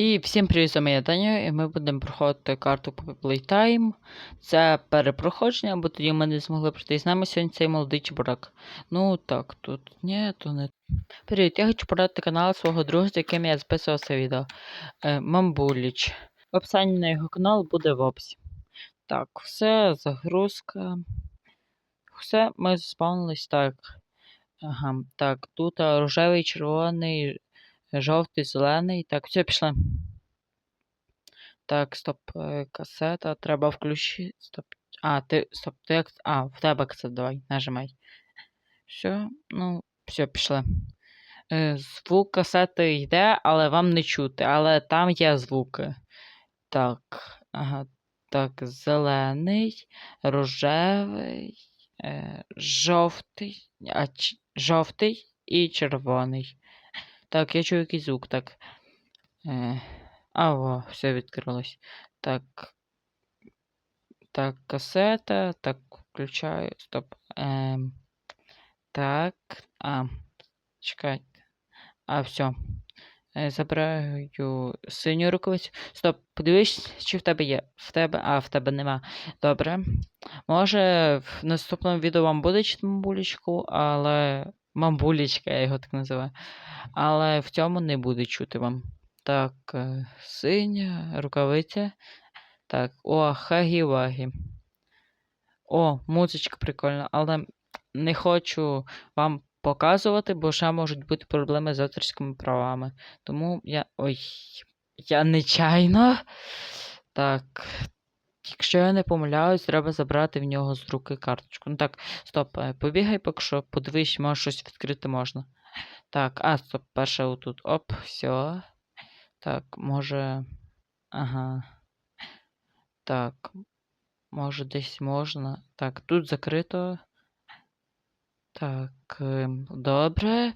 І всім привіт, з вами я Даня, і ми будемо проходити карту Playtime. Це перепроходження, бо тоді ми не змогли пройти. З нами сьогодні цей молодий чебурак. Ну так, тут ні, то не. Привіт, я хочу подати канал свого друга, з яким я записував це відео. Е, Мамбуліч. Описанні на його канал буде в описі. Так, все, загрузка. Все, ми заспавнились так. Ага, так, тут рожевий, червоний, жовтий, зелений. Так, все, пішли. Так, стоп, е, касета. Треба включити. Стоп. А, ти. Стоп, як. А, в тебе касета, давай, нажимай. Все, ну, все, пішли. Е, Звук касети йде, але вам не чути. Але там є звуки. Так, ага. Так, зелений, рожевий, е, жовтий, а, жовтий і червоний. Так, я чую якийсь звук, так. Е, а, о, все відкрилось. Так. Так, касета. Так, включаю. Стоп. Ем, так. А. Чекай. А, все. Е, забираю синю рукавицю. Стоп, подивись, чи в тебе є. В тебе. А, в тебе нема. Добре. Може, в наступному відео вам буде чути мамбулечку, але. Мамбулечка, я його так називаю. Але в цьому не буде чути вам. Так, е, синя рукавиця. Так, о, хагі-вагі. О, музичка прикольна, але не хочу вам показувати, бо ще можуть бути проблеми з авторськими правами. Тому я. Ой, я нечайно. Так. Якщо я не помиляюсь, треба забрати в нього з руки карточку. Ну так, стоп, е, побігай, поки що подивись, може щось відкрити можна. Так, а, стоп, перше отут. Оп, все. Так, може. Ага. Так. Може десь можна. Так, тут закрито. Так, ем, добре.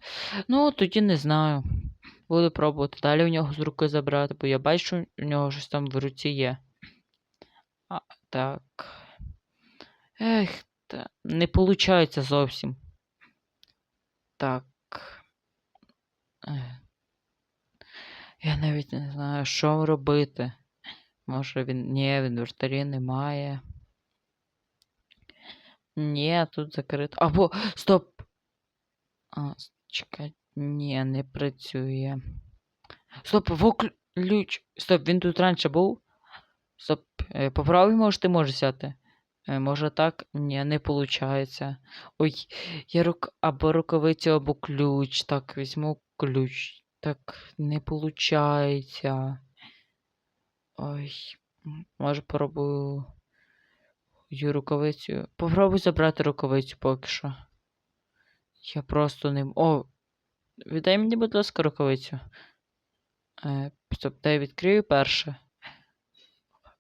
Ну, тоді не знаю. Буду пробувати далі в нього з руки забрати, бо я бачу, у нього щось там в руці є. Так. Ех, та, не виходить зовсім. Так. Я навіть не знаю, що робити. Може він. Ні, в інвертарі немає. Ні, тут закрито. Або. Стоп! А, чекай. Ні, не працює. Стоп, ключ. Стоп, він тут раніше був. Стоп. Е, Поправий, може, ти можеш взяти. Е, Може так? Ні, не виходить. Ой, я рук... або рукавицю, або ключ. Так, візьму ключ. Так, не виходить. Ой, може попробую рукавицю. Попробуй забрати рукавицю поки що. Я просто не. О! Віддай мені, будь ласка, рукавицю. Е, стоп, дай відкрию перше.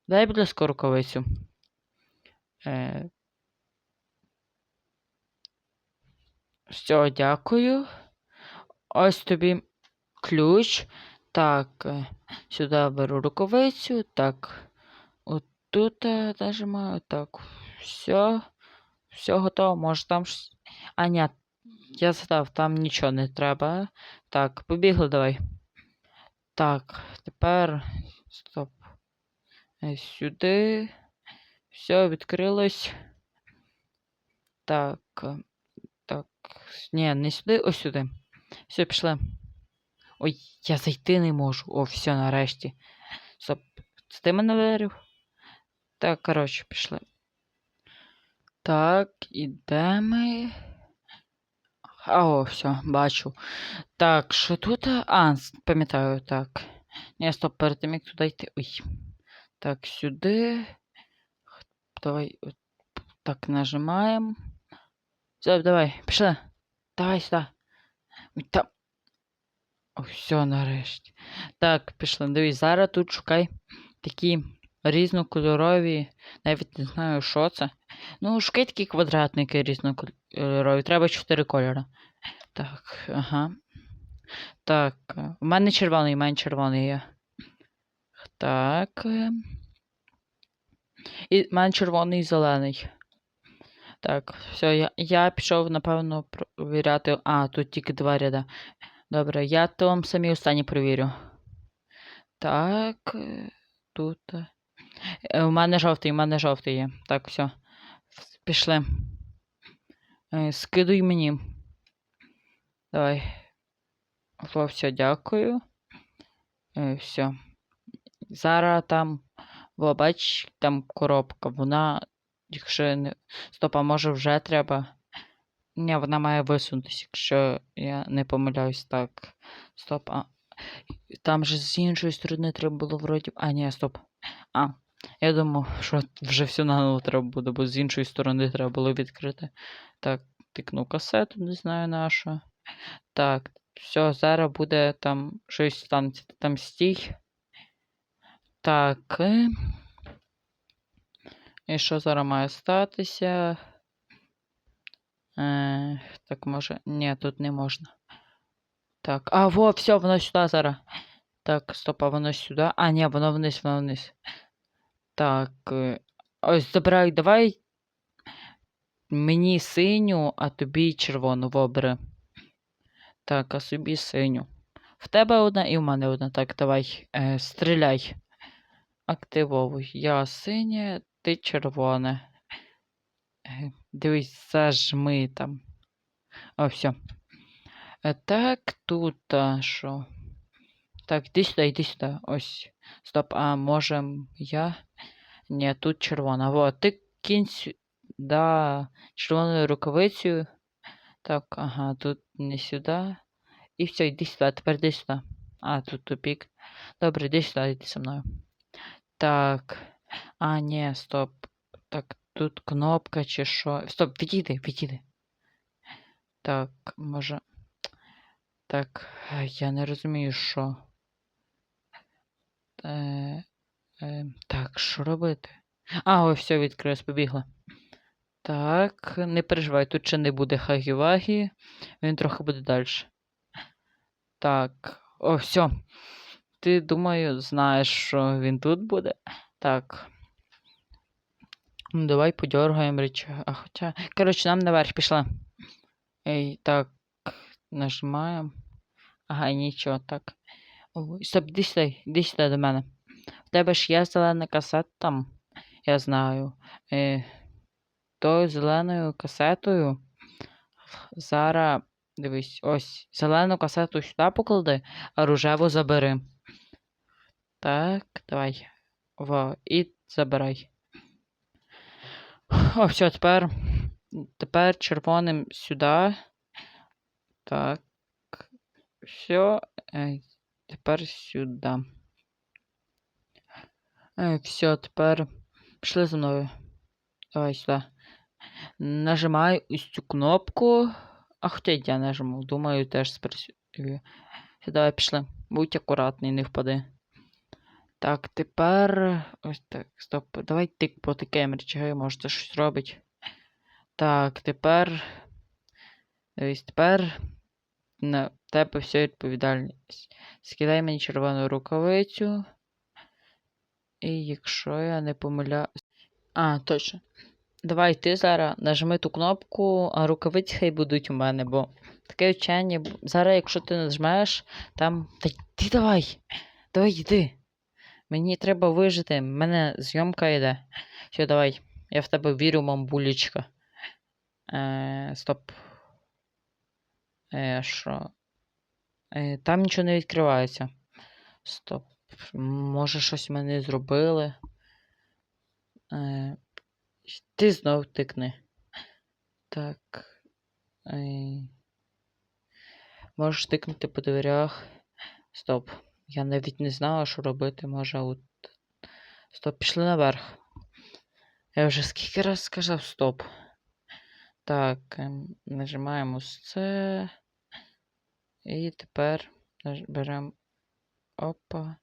Дай, будь ласка, рукавицю. Е, все, дякую. Ось тобі ключ. Так, е, сюди беру рукавицю. Так. Отут е, нажимаю. Так. Все. Все готово. Може там. А, ні. Я задав, там нічого не треба. Так, побігли давай. Так, тепер. Стоп. Е, Сюди. Все, відкрилось. Так. е, Так. Ні, не сюди, ось сюди. Все, пішли. Ой, я зайти не можу. О, все, нарешті. Стоп. Це ти мене вдарив? Так, коротше, пішли. Так, ідемо. А, о, все, бачу. Так, що тут? А, пам'ятаю, так. Ні, стоп, перед тим, як туди йти. Ой. Так, сюди. Давай. Так, нажимаємо. Все, давай, пішли. Давай сюди. Там. Все, нарешті. Так, пішли. Дивись, зараз тут шукай такі різнокольорові. Навіть не знаю, що це. Ну, шукай такі квадратники різнокольорові. Треба чотири кольори. Так, ага. Так. е, У мене червоний, у мене червоний є. Так. е. І в мене червоний і зелений. Так, все, я, я пішов, напевно, провіряти. А, тут тільки два ряда. Добре, я то вам самі останні провірю. Так, е, тут. Е, У мене жовтий, у мене жовтий є. Так, все. Пішли. Е, Скидуй мені. Давай. Во, все, дякую. Е, Все. Зараз там. Во, бач, там коробка. Вона, якщо не. Стоп, а може вже треба. Ні, вона має висунутися, якщо я не помиляюсь так. Стоп, а. Там же з іншої сторони треба було вроді. А, ні, стоп. А. Я думав, що вже все наново треба буде, бо з іншої сторони треба було відкрити. Так, тикну касету, не знаю на що. Так, все, зараз буде там щось станеться. Там стій. Так. е. І що зараз має статися? Е, так, може. Ні, тут не можна. Так. А, во, все, воно сюди зараз. Так, стоп, а воно сюди. А, ні, воно вниз, воно вниз. Так. е, Ось забирай, давай. Мені синю, а тобі червону вобери. Так, а собі синю. В тебе одна і в мене одна. Так, давай. Е, стріляй. Активовуй. Я синє, ти червоне. Е, Дивись, зажми там. О, все. Так, тут що? Так, іди сюди, іди сюди. Ось. Стоп, а може я? Ні, тут червона. Вот, ти кінь да, червоною рукавицею. Так, ага, тут не сюди. І все, йди сюди, тепер йди сюди. А, тут тупік. Добре, йди сюди, йди зі мною. Так. А, ні, стоп. Так, тут кнопка чи що. Стоп, відійди, відійди. Так, може. Так, я не розумію, що. Е, е, так, що робити? А, ось все, відкрилось, побігла. Так, не переживай, тут ще не буде хагі-вагі. Він трохи буде далі. Так, о, все. Ти, думаю, знаєш, що він тут буде. Так. Ну, давай подергаємо речі. А хоча. Коротше, нам наверх пішла. Ей, так. Нажимаємо. Ага, нічого, так. О, стоп, іди сюди, іди сюди до мене. В тебе ж є зелена касета там. Я знаю. Е, тою зеленою касетою. Зараз. Дивись, ось. Зелену касету сюди поклади, а рожеву забери. Так, давай. Во, і забирай. О, все, тепер. Тепер червоним сюди. Так. Все. Тепер сюди. Е, все, тепер. Пішли за мною. Давай сюди. Нажимай ось цю кнопку. А хоча я нажму. Думаю, теж спрацює. Давай пішли. Будь акуратний, не впади. Так, тепер. Ось так, стоп. Давай тик потикаємо речі, може це щось робить. Так, тепер. Дивись, тепер. На тебе вся відповідальність. Скидай мені червону рукавицю. І якщо я не помиляюсь. А, точно. Давай ти зараз нажми ту кнопку, а рукавиці хай будуть у мене, бо таке вчення. Зараз, якщо ти нажмеш, там. Та йди давай! Давай йди. Мені треба вижити, в мене зйомка йде. Все, давай. Я в тебе вірю, мамбулечка. Е, стоп. Е, що? Е, там нічого не відкривається. Стоп. Може, щось мене зробили. Е, ти знов тикни. Так. Е, можеш тикнути по дверях. Стоп. Я навіть не знала, що робити. Може от. Стоп, пішли наверх. Я вже скільки раз сказав стоп. Так, ем, нажимаємо це. І тепер беремо. Опа.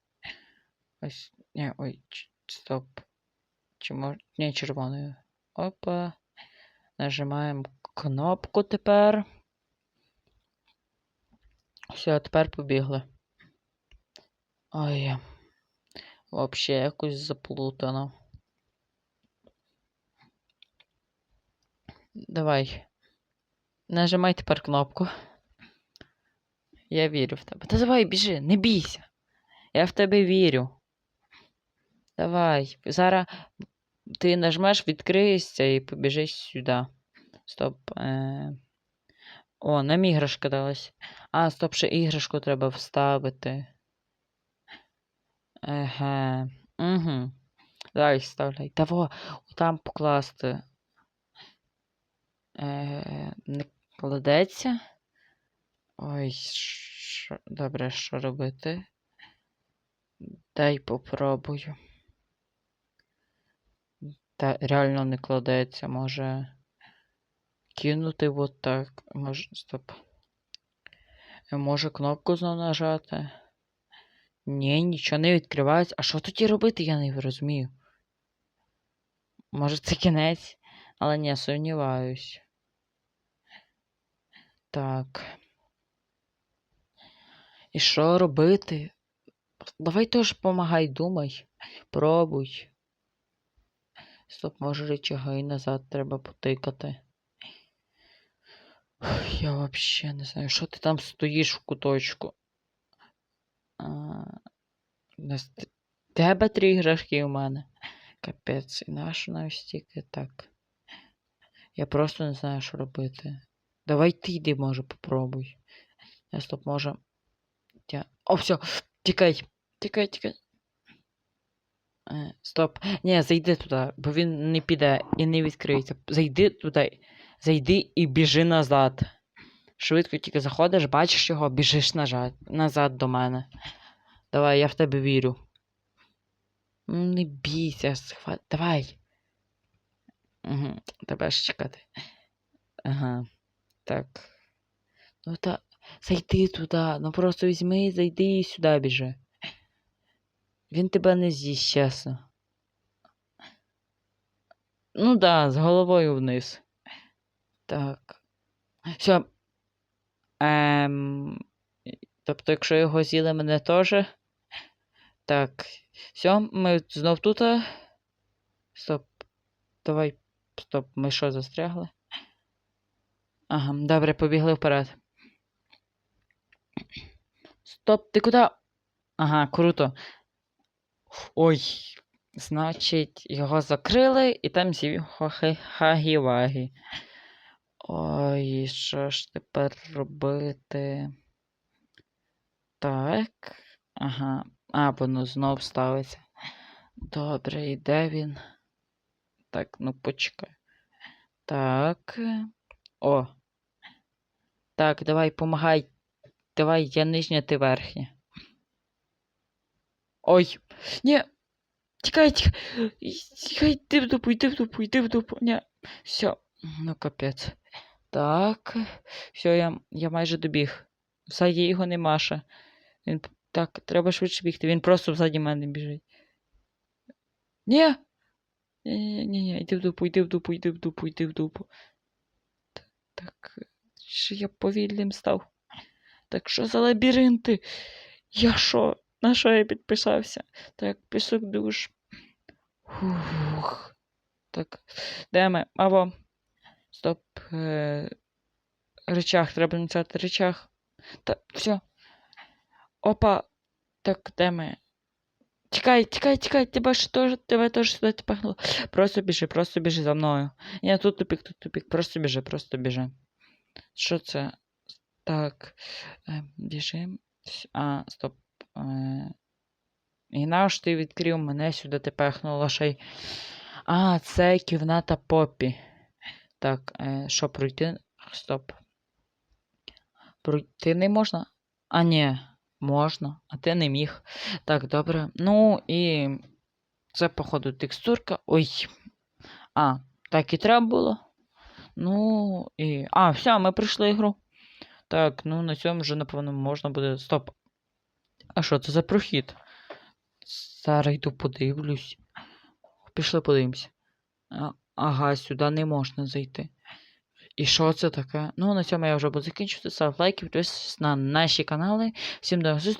Ось. Ні, ой, стоп. Чи мож... Ні, червоною. Опа. Нажимаємо кнопку тепер. Все, тепер побігли. Ой. Вообще якось заплутано. Давай. Нажимай тепер кнопку. Я вірю в тебе. Та давай, біжи, не бійся. Я в тебе вірю. Давай. Зараз ти нажмеш, відкриєшся і побіжиш сюди. Стоп. Е... О, нам іграшка далась. А, стоп, ще іграшку треба вставити. Еге. Угу. Давай вставляй. Того, там покласти. Е, не кладеться. Ой, що... добре, що робити? Дай попробую. Та реально не кладеться, може. Кинути вот так. Може. Стоп. Може кнопку знову нажати? Ні, нічого не відкривається. А що тоді робити, я не розумію. Може це кінець, але ні, сумніваюсь. Так. І що робити? Давай теж помагай, думай. Пробуй. Стоп, може рычага назад треба потикати. Я вообще не знаю, що ти там стоїш в куточку. Тебе три іграшки у мене. Капець, і нащо нам стільки так. Я просто не знаю, що робити. Давай ти йди, може, попробуй. Я стоп, може. Я... О, все, тікай, тікай, тікай. Е, Стоп. Ні, зайди туди, бо він не піде і не відкриється. Зайди туди. Зайди і біжи назад. Швидко тільки заходиш, бачиш його, біжиш назад, назад до мене. Давай, я в тебе вірю. Ну, Не бійся, схват. Давай. Угу. Тебе ж чекати. Ага. Так. Ну та. Зайди туди. Ну просто візьми, зайди і сюди біжи. Він тебе не з'їсть, чесно. Ну да, з головою вниз. Так. Все. Ем... Тобто, якщо його з'їли мене теж. Так. Все, ми знов тут. Стоп. Давай. Стоп, ми що застрягли? Ага, добре, побігли вперед. Стоп, ти куди? Ага, круто. Ой, значить, його закрили і там з'їв хагі-вагі. Ой, що ж тепер робити? Так. Ага. А, воно знов ставиться. Добре, і де він? Так, ну почекай. Так. О. Так, давай, помагай. Давай, я нижня, ти верхня. Ой. Ні. Тікай, тікай. Тікай, йди в дупу, йди в дупу, йди в дупу. Ні. Все. Ну, капець. Так. Все, я, я майже добіг. Ззаді його нема ще. Він. Так, треба швидше бігти. Він просто ззаді мене біжить. Ні. Ні, ні, ні, йди в дупу, йди в дупу, йди в дупу, йди в дупу. Так, що я повільним став. Так що за лабіринти? Я що? На що я підписався? Так, пісок душ. Фух. Так, де ми? Або. Стоп. Е... Речах, треба ініціювати речах. Та, все. Опа. Так, де ми? Тікай, тікай, тікай, тебе ж теж, тебе теж сюди тепехнуло. Просто біжи, просто біжи за мною. Ні, тут тупик, тут тупик. Просто біжи, просто біжи. Що це? Так. Е, біжим. А, стоп. Е, і наш ти відкрив мене сюди тепехнуло ще й. А, це кімната Поппі. Так, е, що пройти? Стоп. Пройти не можна? А, ні, можна, а ти не міг. Так, добре. Ну і це, походу, текстурка. Ой. А, так і треба було. Ну і. А, все, ми пройшли ігру. Так, ну на цьому вже, напевно, можна буде. Стоп. А що це за прохід? Зараз йду подивлюсь. Пішли подивимося. Ага, сюди не можна зайти. І що це таке? Ну, на цьому я вже буду закінчувати. Став лайки, підписуйтесь на наші канали. Всім до зустрічі.